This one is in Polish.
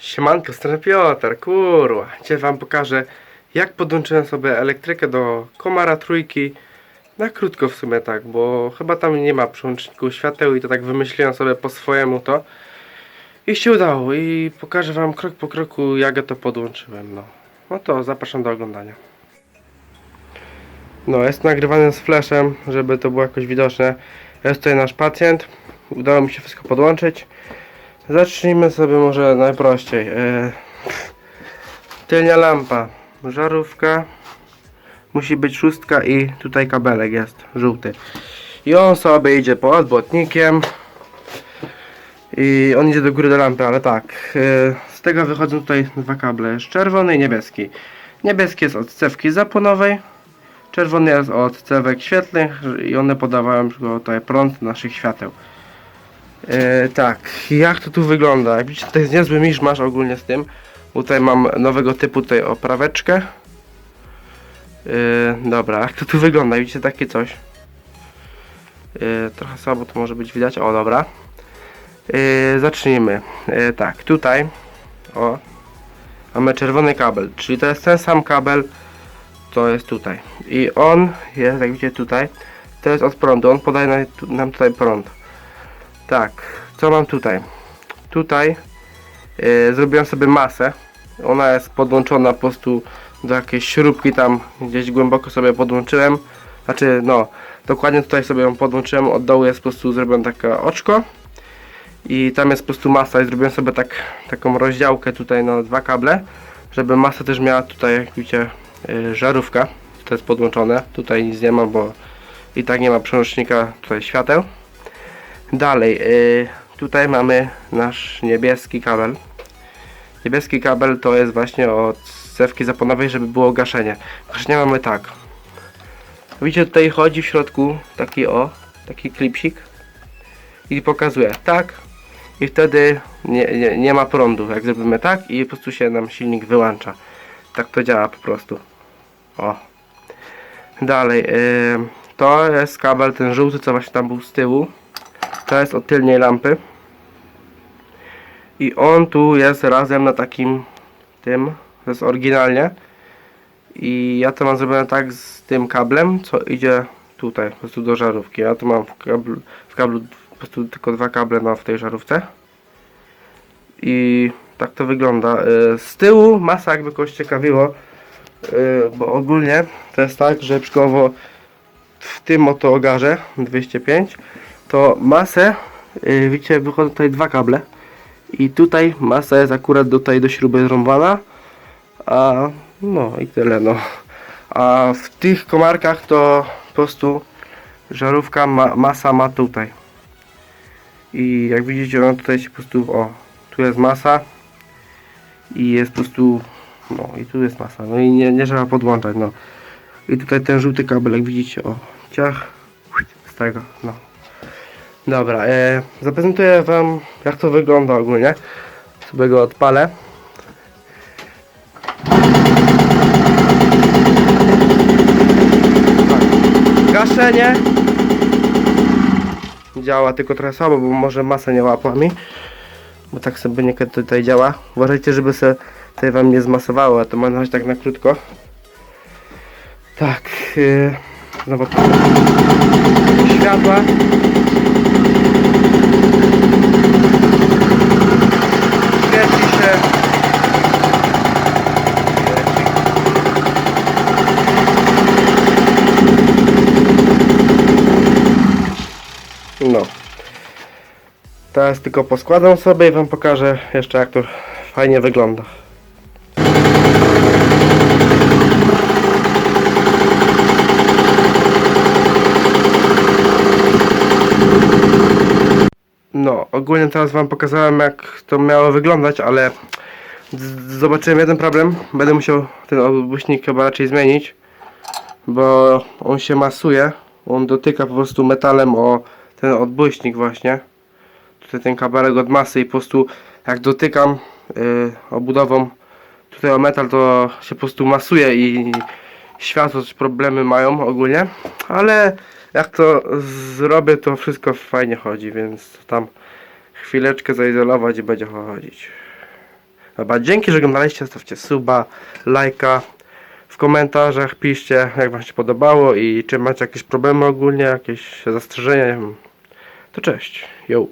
Siemanko, strony Piotr, kurwa. Dzisiaj wam pokażę jak podłączyłem sobie elektrykę do komara trójki na krótko w sumie tak, bo chyba tam nie ma przełączników świateł i to tak wymyśliłem sobie po swojemu to i się udało i pokażę wam krok po kroku jak ja to podłączyłem, no. No to zapraszam do oglądania. No, jest nagrywane z flashem, żeby to było jakoś widoczne. Jest tutaj nasz pacjent. Udało mi się wszystko podłączyć. Zacznijmy sobie może najprościej. E, tylnia lampa, żarówka. Musi być szóstka i tutaj kabelek jest żółty. I on sobie idzie pod błotnikiem. I on idzie do góry do lampy, ale tak. e, z tego wychodzą tutaj dwa kable. Czerwony i niebieski. Niebieski jest od cewki zapłonowej. Czerwony jest od cewek świetlnych i one podawają tutaj prąd naszych świateł. E, tak, jak to tu wygląda? Jak widzicie, to jest niezły miszmasz ogólnie z tym. Tutaj mam nowego typu tutaj opraweczkę. E, dobra, jak to tu wygląda? Widzicie takie coś? E, trochę słabo to może być widać. O, dobra. E, zacznijmy. E, tak, tutaj. O. Mamy czerwony kabel, czyli to jest ten sam kabel, co jest tutaj. I on jest, jak widzicie tutaj, to jest od prądu. On podaje nam tutaj prąd. Tak, co mam tutaj? Tutaj yy, zrobiłem sobie masę. Ona jest podłączona po prostu do jakiejś śrubki tam gdzieś głęboko sobie podłączyłem. Znaczy, no, dokładnie tutaj sobie ją podłączyłem. Od dołu jest po prostu zrobione takie oczko. I tam jest po prostu masa i zrobiłem sobie tak, taką rozdziałkę tutaj na dwa kable, żeby masa też miała tutaj, jak widzicie, yy, żarówka. To jest podłączone. Tutaj nic nie ma, bo i tak nie ma przełącznika tutaj świateł. Dalej, y, tutaj mamy nasz niebieski kabel. Niebieski kabel to jest właśnie od cewki zaponowej, żeby było gaszenie. Gaszenie mamy tak. Widzicie, tutaj chodzi w środku taki o, taki klipsik i pokazuje tak i wtedy nie, nie, nie ma prądu. Jak zrobimy tak i po prostu się nam silnik wyłącza. Tak to działa po prostu. O. Dalej, y, to jest kabel ten żółty, co właśnie tam był z tyłu. To jest od tylnej lampy. I on tu jest razem na takim tym, to jest oryginalnie. I ja to mam zrobione tak z tym kablem, co idzie tutaj, po prostu do żarówki. Ja tu mam w kablu, w kablu po prostu tylko dwa kable no, w tej żarówce. I tak to wygląda. Y, Z tyłu masa jakby kogoś ciekawiło, y, bo ogólnie to jest tak, że przykładowo w tym oto ogarze 205 to masę, yy, widzicie, wychodzą tutaj dwa kable i tutaj masa jest akurat tutaj do śruby zrąbana, a no i tyle no. A w tych komarkach to po prostu żarówka ma, masa ma tutaj. I jak widzicie, ona tutaj się po prostu, o, tu jest masa i jest po prostu, no i tu jest masa, no i nie, nie trzeba podłączać, no. I tutaj ten żółty kabel, jak widzicie, o, ciach, z tego, no. Dobra, e, zaprezentuję Wam jak to wygląda ogólnie. Sobie go odpalę. Tak. Gaszenie działa tylko trochę słabo, bo może masa nie łapła mi. Bo tak sobie niekiedy tutaj działa. Uważajcie, żeby się tutaj Wam nie zmasowało, a to mam na razie tak na krótko. Tak, yy, znowu światła. Świeci się. No. Teraz tylko poskładam sobie i Wam pokażę jeszcze jak to fajnie wygląda. No, ogólnie teraz wam pokazałem jak to miało wyglądać, ale zobaczyłem jeden problem. Będę musiał ten odbuśnik chyba raczej zmienić, bo on się masuje. On dotyka po prostu metalem o ten odbuśnik właśnie. Tutaj ten kabelek od masy i po prostu jak dotykam yy, obudową tutaj o metal to się po prostu masuje i światło problemy mają ogólnie, ale jak to zrobię, to wszystko fajnie chodzi, więc tam chwileczkę zaizolować i będzie chodzić. Dobra, dzięki, że oglądaliście, zostawcie suba, lajka, w komentarzach piszcie, jak wam się podobało i czy macie jakieś problemy ogólnie, jakieś zastrzeżenia, to cześć, yo.